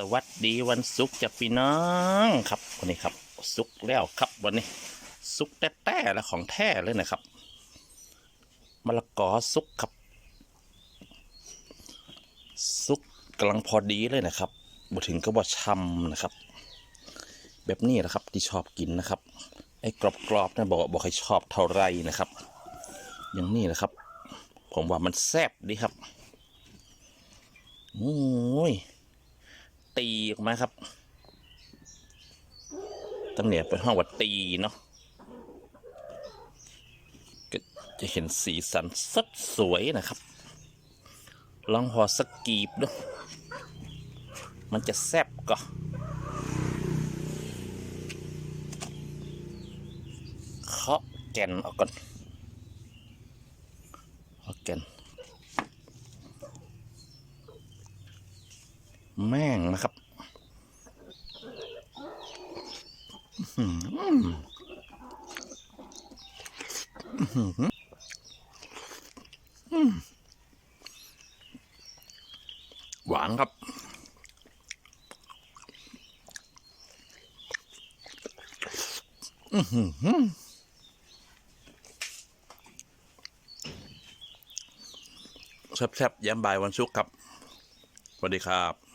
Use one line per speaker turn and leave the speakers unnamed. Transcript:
สวัสดีวันศุกร์จากพี่น้องครับวันนี้ครับศุกร์แล้วครับวันนี้ศุกร์แต้ๆและของแท้เลยนะครับมะละกอสุกครับสุกกำลังพอดีเลยนะครับบ่ถึงก็บ่ช่ำนะครับ แบบนี้นะครับที่ชอบกินนะครับไอ้กรอบๆนะบอกบอกใครชอบเท่าไรนะครับ อย่างนี้นะครับ ผมว่ามันแซ่บดีครับโอ้ย ตีออกมาครับตำเนียเป็นห้องว่าตีเนาะก็จะเห็นสีสันสดสวยนะครับ ลองหอสกกีบดูมันจะแซ่บก็เคาะแก่นออกก่อนเคาะแก่น แม่งนะครับหวานครับ อื้อหือแซ่บๆยามบ่ายวันศุกร์ครับสวัสดีครับ